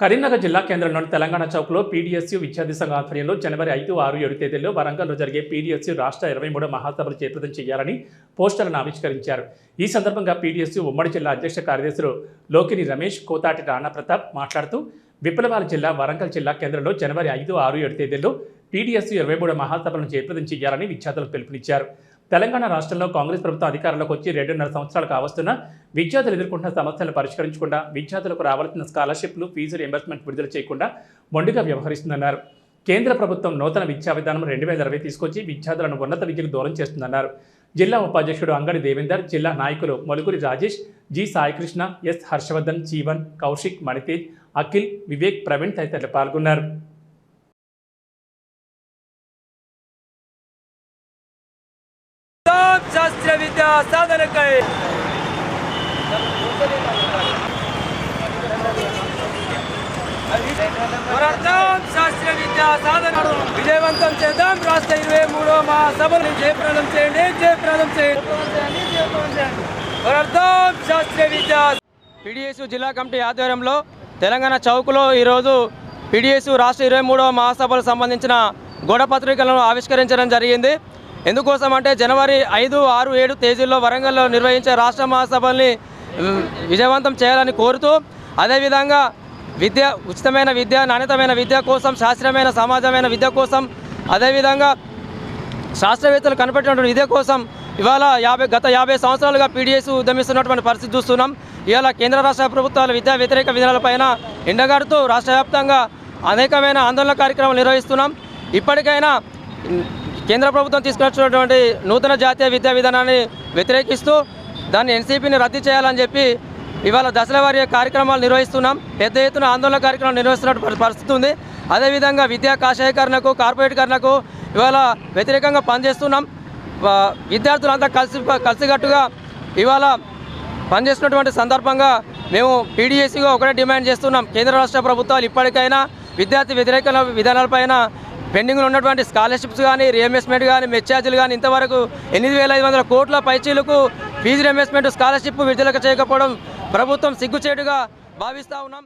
కరీంనగర్ జిల్లా కేంద్రంలోని తెలంగాణ చౌక్లో పీడీఎస్యూ విద్యార్థి సంఘ ఆధ్వర్యంలో జనవరి ఐదు ఆరు ఏడు తేదీల్లో వరంగల్లో జరిగే పీడీఎస్యూ రాష్ట్ర ఇరవై మూడో మహాసభలు చేపదం చేయాలని పోస్టర్లను ఆవిష్కరించారు. ఈ సందర్భంగా పీడీఎస్యూ ఉమ్మడి జిల్లా అధ్యక్ష కార్యదర్శులు లోకిని రమేష్ కోతాటి రాణా ప్రతాప్ మాట్లాడుతూ విప్లవాల జిల్లా వరంగల్ జిల్లా కేంద్రంలో జనవరి ఐదు ఆరు ఏడు తేదీల్లో పీడీఎస్యూ ఇరవై మూడో మహాసభలను చేపదం చేయాలని విద్యార్థులకు పిలుపునిచ్చారు. తెలంగాణ రాష్ట్రంలో కాంగ్రెస్ ప్రభుత్వం అధికారంలోకి వచ్చి రెండున్నర సంవత్సరాలు కావస్తున్నా విద్యార్థులు ఎదుర్కొంటున్న సమస్యలను పరిష్కరించకుండా విద్యార్థులకు రావాల్సిన స్కాలర్షిప్లు ఫీజు రియంబర్స్మెంట్ విడుదల చేయకుండా మొండిగా వ్యవహరిస్తుందన్నారు. కేంద్ర ప్రభుత్వం నూతన విద్యా విధానం రెండు వేల ఇరవై తీసుకొచ్చి విద్యార్థులను ఉన్నత విద్యకు దూరం చేస్తుందన్నారు. జిల్లా ఉపాధ్యక్షుడు అంగడి దేవేందర్ జిల్లా నాయకులు మలుగురి రాజేష్ జి సాయికృష్ణ ఎస్ హర్షవర్ధన్ జీవన్ కౌశిక్ మణితేజ్ అఖిల్ వివేక్ ప్రవీణ్ తదితరులు పాల్గొన్నారు. సాధనకై. శాస్త్రీయ శాస్త్ర విద్యా సాధన విజయవంతం చేద్దాం. రాష్ట్ర ఇరవై మూడో మా సభను జయప్రదం చేయండి జయప్రదం చేయండి. పోరాడతాం శాస్త్ర విద్యా పిడిఎస్ జిల్లా కమిటీ ఆధ్వర్యంలో తెలంగాణ చౌక్లో ఈరోజు పిడిఎస్ రాష్ట్ర ఇరవై మూడవ మహాసభలకు సంబంధించిన గొడపత్రికలను ఆవిష్కరించడం జరిగింది. ఎందుకోసం అంటే జనవరి ఐదు ఆరు ఏడు తేదీల్లో వరంగల్లో నిర్వహించే రాష్ట్ర మహాసభల్ని విజయవంతం చేయాలని కోరుతూ అదేవిధంగా విద్య ఉచితమైన విద్య నాణ్యతమైన విద్య కోసం శాస్త్రీయమైన సమాజమైన విద్య కోసం అదేవిధంగా శాస్త్రవేత్తలు కనిపెట్టినటువంటి విద్య కోసం ఇవాళ యాభై గత యాభై సంవత్సరాలుగా పీడిఎస్ ఉద్యమిస్తున్నటువంటి పరిస్థితి చూస్తున్నాం. ఇవాళ కేంద్ర రాష్ట్ర ప్రభుత్వాల విద్యా వ్యతిరేక విధానాలపైన ఎండగాడుతూ రాష్ట్ర వ్యాప్తంగా అనేకమైన ఆందోళన కార్యక్రమాలు నిర్వహిస్తున్నాం. ఇప్పటికైనా కేంద్ర ప్రభుత్వం తీసుకొచ్చినటువంటి నూతన జాతీయ విద్యా విధానాన్ని వ్యతిరేకిస్తూ దాన్ని ఎన్సీపీని రద్దు చేయాలని చెప్పి ఇవాళ దశల వారీ కార్యక్రమాలు నిర్వహిస్తున్నాం. పెద్ద ఎత్తున ఆందోళన కార్యక్రమం నిర్వహిస్తున్నట్టు పరిస్థితి ఉంది. అదేవిధంగా విద్యా కాషాయకరణకు కార్పొరేట్కరణకు ఇవాళ వ్యతిరేకంగా పనిచేస్తున్నాం. విద్యార్థులంతా కలిసి కలిసికట్టుగా ఇవాళ పనిచేస్తున్నటువంటి సందర్భంగా మేము పీడీఎస్సీగా ఒకటే డిమాండ్ చేస్తున్నాం. కేంద్ర రాష్ట్ర ప్రభుత్వాలు ఇప్పటికైనా విద్యార్థి వ్యతిరేక విధానాలపైన పెండింగ్లో ఉన్నటువంటి స్కాలర్షిప్స్ కానీ రియంబర్స్మెంట్ కానీ మెచ్చార్జీలు కానీ ఇంతవరకు ఎనిమిది వేల ఐదు వందల కోట్ల పైచీలకు ఫీజు రియంబర్స్మెంట్ స్కాలర్షిప్ విడుదల చేయకపోవడం ప్రభుత్వం సిగ్గుచేటుగా భావిస్తూ ఉన్నాం.